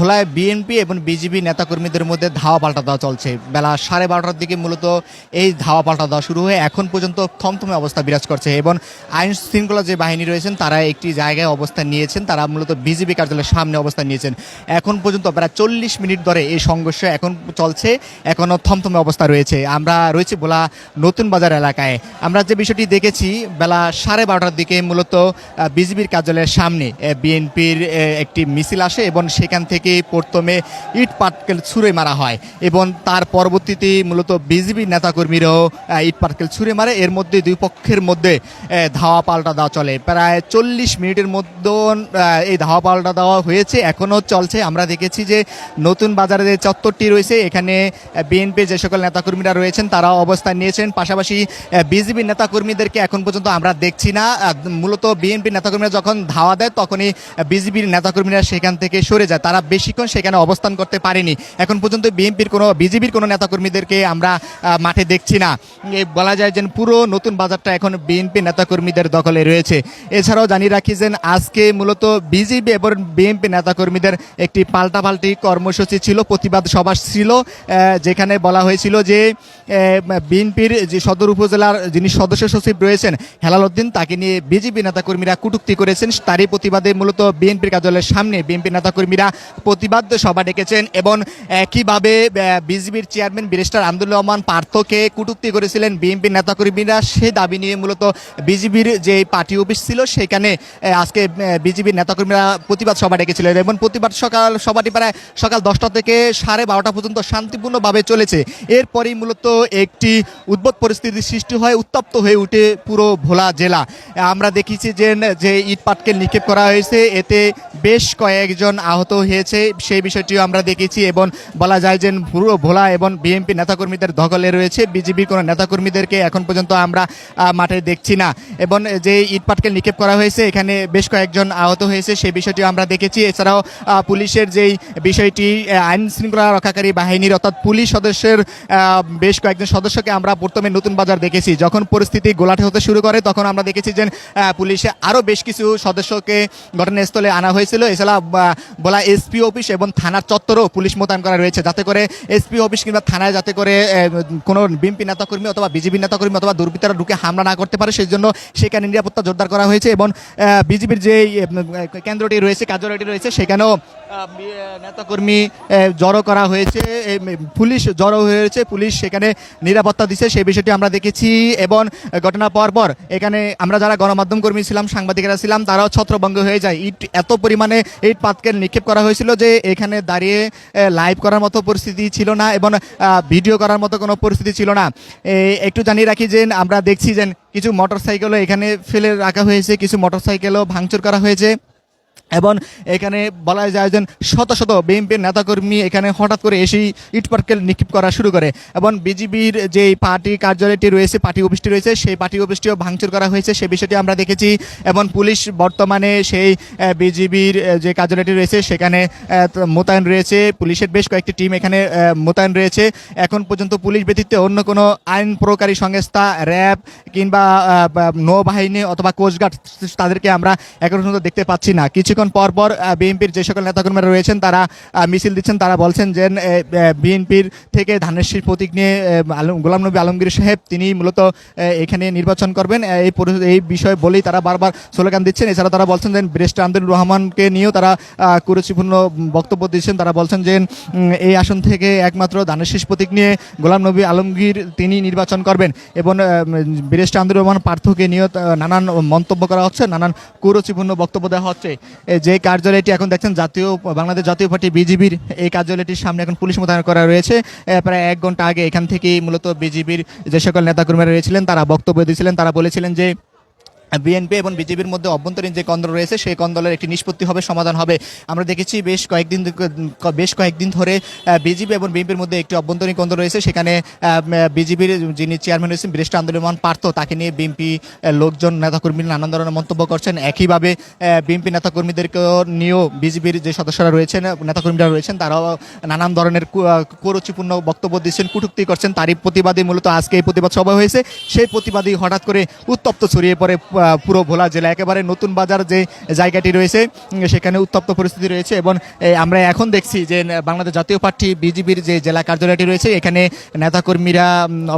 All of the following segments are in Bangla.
ভোলায় বিএনপি এবং বিজেপি নেতাকর্মীদের মধ্যে ধাওয়া পাল্টা দেওয়া চলছে। বেলা সাড়ে বারোটার দিকে মূলত এই ধাওয়া পাল্টা দেওয়া শুরু হয়ে এখন পর্যন্ত থমথমে অবস্থা বিরাজ করছে এবং আইন শৃঙ্খলা যে বাহিনী রয়েছেন, তারা একটি জায়গায় অবস্থান নিয়েছেন। তারা মূলত বিজেপি কার্যালয়ের সামনে অবস্থান নিয়েছেন। এখন পর্যন্ত প্রায় চল্লিশ মিনিট ধরে এই সংঘর্ষ এখন চলছে এখনও থমথমে অবস্থা রয়েছে। আমরা রয়েছে ভোলা নতুন বাজার এলাকায়। আমরা যে বিষয়টি দেখেছি, বেলা সাড়ে বারোটার দিকে মূলত বিজেপির কার্যালয়ের সামনে বিএনপির একটি মিছিল আসে এবং সেখান থেকে প্রথমে ইট পাটকেল ছুঁড়ে মারা হয় এবং তার পরবর্তীতে মূলত বিজেপি নেতাকর্মীরাও ইট পাটকেল ছুঁড়ে মারে। এর মধ্যে দুই পক্ষের মধ্যে ধাওয়া পাল্টা দেওয়া চলে। প্রায় চল্লিশ মিনিটের মধ্যে এই ধাওয়া পাল্টা দেওয়া হয়েছে, এখনও চলছে। আমরা দেখেছি যে নতুন বাজারে যে চত্বরটি রয়েছে, এখানে বিএনপি যে সকল নেতাকর্মীরা রয়েছেন, তারাও অবস্থান নিয়েছেন। পাশাপাশি বিজেপি নেতাকর্মীদেরকে এখন পর্যন্ত আমরা দেখছি না। মূলত বিএনপি নেতাকর্মীরা যখন ধাওয়া দেয়, তখনই বিজেপির নেতাকর্মীরা সেখান থেকে সরে যায়। তারা বেশিক্ষণ সেখানে অবস্থান করতে পারেনি। এখন পর্যন্ত বিএনপির কোনো, বিজেপির কোনো নেতাকর্মীদেরকে আমরা মাঠে দেখছি না। বলা যায় যে পুরো নতুন বাজারটা এখন বিএনপি নেতাকর্মীদের দখলে রয়েছে। এছাড়াও জানিয়ে রাখি যে আজকে মূলত বিজেপি এবং বিএনপি নেতাকর্মীদের একটি পাল্টাপাল্টি কর্মসূচি ছিল, প্রতিবাদ সভা ছিল যেখানে বলা হয়েছিল যে বিএনপির যে সদর উপজেলার যিনি সদস্য সচিব রয়েছেন, হেলাল উদ্দিন, তাকে নিয়ে বিজেপি নেতাকর্মীরা কটূক্তি করেছেন। তারই প্রতিবাদে মূলত বিএনপির কার্যালয়ের সামনে বিএনপি নেতাকর্মীরা প্রতিবাদ সভা ডেকেছেন এবং একইভাবে বিজেপির চেয়ারম্যান ব্যারিস্টার আব্দুল রহমান পার্থকে কটূক্তি করেছিলেন বিএনপি নেতাকর্মীরা, সে দাবি নিয়ে মূলত বিজেপির যে পার্টি অফিস ছিল সেখানে আজকে বিজেপির নেতাকর্মীরা প্রতিবাদ সভা ডেকেছিলেন এবং প্রতিবাদ সকাল, সভাটি প্রায় সকাল দশটা থেকে সাড়ে বারোটা পর্যন্ত শান্তিপূর্ণভাবে চলেছে। এরপরেই মূলত একটি উদ্ভট পরিস্থিতির সৃষ্টি হয়, উত্তপ্ত হয়ে উঠে পুরো ভোলা জেলা। আমরা দেখেছি যে যে ইট পাটকেল নিক্ষেপ করা হয়েছে, এতে বেশ কয়েকজন আহত হয়েছে। সেই বিষয়টিও আমরা দেখেছি এবং বলা যায় যে পুরো ভোলা এবং বিএনপি নেতাকর্মীদের দখলে রয়েছে। বিজেপির কোনো নেতাকর্মীদেরকে এখন পর্যন্ত আমরা মাঠে দেখছি না। এবং যে ইট পাটকেল নিক্ষেপ করা হয়েছে, এখানে বেশ কয়েকজন আহত হয়েছে, সেই বিষয়টিও আমরা দেখেছি। এছাড়াও পুলিশের যেই বিষয়টি আইন শৃঙ্খলা রক্ষাকারী বাহিনীর, অর্থাৎ পুলিশ সদস্যের বেশ কয়েকজন সদস্যকে আমরা প্রথমে নতুন বাজার দেখেছি। যখন পরিস্থিতি গোলাটে হতে শুরু করে, তখন আমরা দেখেছি যে পুলিশে আরও বেশ কিছু সদস্যকে ঘটনাস্থলে আনা হয়েছিল। এছাড়া বলা এসপি অফিস এবং থানার চত্বরেও পুলিশ মোতায়েন করা রয়েছে। যাতে করে এসপি অফিস কিংবা থানায় যাতে করে কোনো বিএনপি নেতাকর্মী অথবা বিজেপি নেতাকর্মী অথবা দুর্বৃত্তরা ঢুকে হামলা না করতে পারে সেই জন্য সেখানে নিরাপত্তা জোরদার করা হয়েছে এবং বিজেপির যে কেন্দ্রটি রয়েছে, কার্যালয়টি রয়েছে, সেখানেও নেতাকর্মী জড়ো করা হয়েছে পুলিশ জড়ো হয়েছে, পুলিশ সেখানে নিরাপত্তা দিচ্ছে, সেই বিষয়টি আমরা দেখেছি এবং ঘটনা পর পর এখানে আমরা যারা গণমাধ্যম কর্মী ছিলাম, সাংবাদিকেরা ছিলাম, তারাও ছত্রভঙ্গ হয়ে যায়। ইট, এত পরিমাণে ইট পাতকেল নিক্ষেপ করা হয়েছিল যে এখানে দাঁড়িয়ে লাইভ করার মতো পরিস্থিতি ছিল না এবং ভিডিও করার মতো কোনো পরিস্থিতি ছিল না। একটু জানিয়ে রাখি যে আমরা দেখছি যে কিছু মোটরসাইকেলও এখানে ফেলে রাখা হয়েছে, কিছু মোটরসাইকেলও ভাঙচুর করা হয়েছে। এবং এখানে বলা যায় যে শত শত বিএনপির নেতাকর্মী এখানে হঠাৎ করে এসেই ইটপাটকেল নিক্ষেপ করা শুরু করে এবং বিজিবির যে পার্টি কার্যালয়টি রয়েছে, পার্টি অফিসটি রয়েছে, সেই পার্টি অফিসটিও ভাঙচুর করা হয়েছে সেই বিষয়টি আমরা দেখেছি এবং পুলিশ বর্তমানে সেই বিজিবির যে কার্যালয়টি রয়েছে সেখানে মোতায়েন রয়েছে। পুলিশের বেশ কয়েকটি টিম এখানে মোতায়েন রয়েছে। এখন পর্যন্ত পুলিশ ব্যতীত অন্য কোনো আইন প্রকারী সংস্থা, র্যাব কিংবা নৌবাহিনী অথবা কোস্টগার্ড তাদেরকে আমরা এখন পর্যন্ত দেখতে পাচ্ছি না। কিছুক্ষণ পর পর বিএনপির যে সকল নেতাকর্মীরা রয়েছেন, তারা মিছিল দিচ্ছেন। তারা বলছেন যে বিএনপির থেকে ধানের শীষ প্রতীক নিয়ে গোলাম নবী আলমগীর সাহেব, তিনি মূলত এখানে নির্বাচন করবেন। এই এই বিষয় বলেই তারা বারবার স্লোগান দিচ্ছেন। এছাড়া তারা বলছেন যে ব্রেস্টার আন্দুল রহমানকে নিয়েও তারা কুরুচিপূর্ণ বক্তব্য দিচ্ছেন। তারা বলছেন যে এই আসন থেকে একমাত্র ধানের প্রতীক নিয়ে গোলাম নবী আলমগীর তিনি নির্বাচন করবেন। এবং ব্রেস্টার আন্দুল রহমান পার্থকে নিয়েও নানান মন্তব্য করা হচ্ছে, নানান কুরুচিপূর্ণ বক্তব্য দেওয়া হচ্ছে। যে কার্যালয়টি এখন দেখছেন জাতীয় বাংলাদেশ জাতীয় পার্টি বিজিবির এই কার্যালয়টির সামনে এখন পুলিশ মোতায়েন করা রয়েছে। প্রায় এক ঘণ্টা আগে এখান থেকেই মূলত বিজিবির যে সকল নেতাকর্মীরা রয়েছিলেন, তারা বক্তব্য দিয়েছিলেন। তারা বলেছিলেন যে বিএনপি এবং বিজেপির মধ্যে অভ্যন্তরীণ যে কন্দল রয়েছে, সেই কন্দলের একটি নিষ্পত্তি হবে, সমাধান হবে। আমরা দেখেছি বেশ কয়েকদিন বেশ কয়েকদিন ধরে বিজেপি এবং বিএনপির মধ্যে একটি অভ্যন্তরীণ কন্দল রয়েছে। সেখানে বিজেপির যিনি চেয়ারম্যান রয়েছেন বীরেশ আন্দোলন পার্থ, তাকে নিয়ে বিএনপি লোকজন নেতাকর্মী নানান ধরনের মন্তব্য করছেন। একইভাবে বিএনপি নেতাকর্মীদেরকেও নিয়েও বিজেপির যে সদস্যরা রয়েছেন, নেতাকর্মীরা রয়েছেন, তারাও নানান ধরনের কুরুচিপূর্ণ বক্তব্য দিচ্ছেন, কটূক্তি করছেন। তারই প্রতিবাদে মূলত আজকে এই প্রতিবাদ সভা হয়েছে। সেই প্রতিবাদী হঠাৎ করে উত্তপ্ত ছড়িয়ে পড়ে পুরো ভোলা জেলা, একেবারে নতুন বাজার যে জায়গাটি রয়েছে সেখানে উত্তপ্ত পরিস্থিতি রয়েছে এবং আমরা এখন দেখছি যে বাংলাদেশ জাতীয় পার্টি বিজিবির যে জেলা কার্যালয়টি রয়েছে, এখানে নেতাকর্মীরা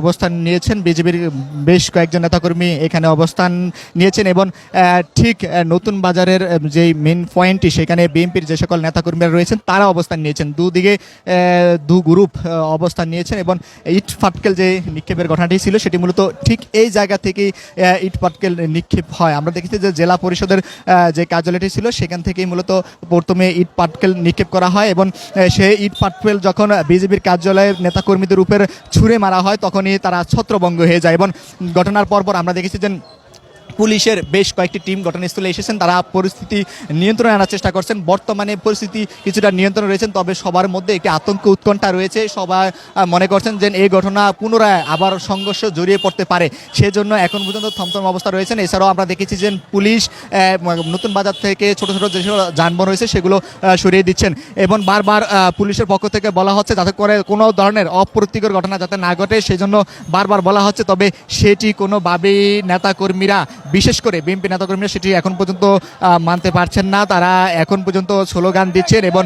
অবস্থান নিয়েছেন। বিজেপির বেশ কয়েকজন নেতাকর্মী এখানে অবস্থান নিয়েছেন এবং ঠিক নতুন বাজারের যে মেন পয়েন্টটি সেখানে বিএনপির যে সকল নেতাকর্মীরা রয়েছেন, তারা অবস্থান নিয়েছেন। দুদিকে দু গ্রুপ অবস্থান নিয়েছেন এবং ইট ফাটকেল যে নিক্ষেপের ঘটনাটি ছিল, সেটি মূলত ঠিক এই জায়গা থেকেই ইট পাটকেল নিক্ষেপ হয়। আমরা দেখেছি যে জেলা পরিষদের যে কার্যালয়টি ছিল, সেখান থেকেই মূলত প্রথমে ইট পাটকেল নিক্ষেপ করা হয় এবং সেই ইট পাটকেল যখন বিজেপির কার্যালয়ের নেতাকর্মীদের উপর ছুঁড়ে মারা হয়, তখনই তারা ছত্রভঙ্গ হয়ে যায় এবং ঘটনার পরপর আমরা দেখেছি যে পুলিশের বেশ কয়েকটি টিম ঘটনাস্থলে এসেছেন। তারা পরিস্থিতি নিয়ন্ত্রণে আনার চেষ্টা করছেন। বর্তমানে পরিস্থিতি কিছুটা নিয়ন্ত্রণ রয়েছেন, তবে সবার মধ্যে একটি আতঙ্ক উৎকণ্ঠা রয়েছে। সবাই মনে করছেন যে এই ঘটনা পুনরায় আবার সংঘর্ষ জড়িয়ে পড়তে পারে। সেজন্য এখন পর্যন্ত থমথম অবস্থা রয়েছেন। এছাড়াও আমরা দেখেছি যে পুলিশ নতুন বাজার থেকে ছোট ছোট যে সকল যানবাহন রয়েছে, সেগুলো সরিয়ে দিচ্ছেন। এবং বারবার পুলিশের পক্ষ থেকে বলা হচ্ছে যাতে করে কোনো ধরনের অপ্রীতিকর ঘটনা যাতে না ঘটে, সেজন্য বারবার বলা হচ্ছে। তবে সেটি কোনোভাবেই নেতাকর্মীরা বিশেষ করে বিএনপি নেতাকর্মীরা সেটি এখন পর্যন্ত মানতে পারছেন না। তারা এখন পর্যন্ত স্লোগান দিচ্ছেন এবং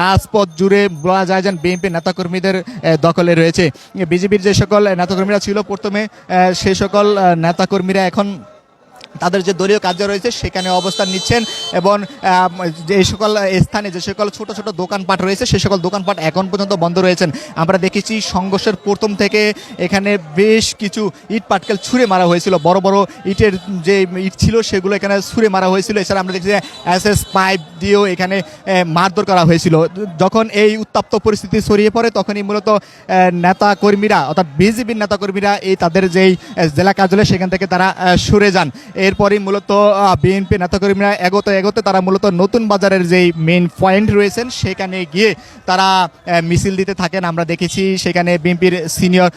রাজপথ জুড়ে বলা যায় যেন বিএনপি নেতাকর্মীদের দখলে রয়েছে। বিজেপির যে সকল নেতাকর্মীরা ছিল, প্রথমে সেই সকল নেতাকর্মীরা এখন তাদের যে দলীয় কার্য রয়েছে সেখানে অবস্থান নিচ্ছেন এবং যে সকল স্থানে যে সকল ছোট ছোট দোকানপাট রয়েছে সে সকল দোকানপাট এখন পর্যন্ত বন্ধ রয়েছেন। আমরা দেখেছি সংঘর্ষের প্রথম থেকে এখানে বেশ কিছু ইট পাটকেল ছুঁড়ে মারা হয়েছিল। বড় বড় ইটের যে ইট ছিল সেগুলো এখানে ছুঁড়ে মারা হয়েছিল। এছাড়া আমরা দেখছি এস এস পাইপ দিয়েও এখানে মারধর করা হয়েছিল। যখন এই উত্তপ্ত পরিস্থিতি ছড়িয়ে পড়ে, তখনই মূলত নেতা কর্মীরা অর্থাৎ বিজেপির নেতা কর্মীরা এই তাদের যেই জেলা কার্যালয়, সেখান থেকে তারা সরে যান। এরপরই মূলত বিএনপি নেতাকর্মীরা এগোতে এগোতে তারা মূলত নতুন বাজারের যেই মেন পয়েন্ট রয়েছেন, সেখানে গিয়ে তারা মিছিল দিতে থাকেন। আমরা দেখেছি সেখানে বিএনপির সিনিয়র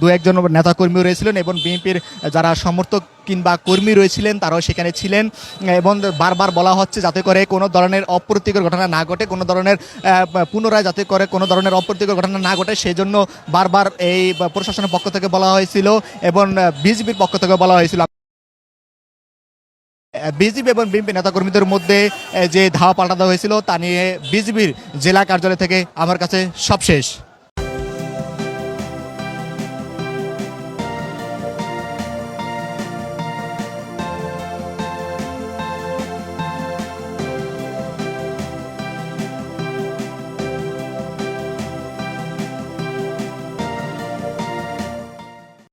দু একজন নেতাকর্মীও রয়েছিলেন এবং বিএনপির যারা সমর্থক কিংবা কর্মী রয়েছিলেন, তারাও সেখানে ছিলেন। এবং বারবার বলা হচ্ছে যাতে করে কোনো ধরনের অপ্রীতিকর ঘটনা না ঘটে, কোনো ধরনের পুনরায় যাতে করে কোনো ধরনের অপ্রীতিকর ঘটনা না ঘটে সেই জন্য বারবার এই প্রশাসনের পক্ষ থেকে বলা হয়েছিল এবং বিজেপির পক্ষ থেকে বলা হয়েছিল। বিজেপি এবং বিএনপি নেতাকর্মীদের মধ্যে যে ধাওয়া পাল্টা হয়েছিল তা নিয়ে বিজেপির জেলা কার্যালয় থেকে আমার কাছে সব শেষ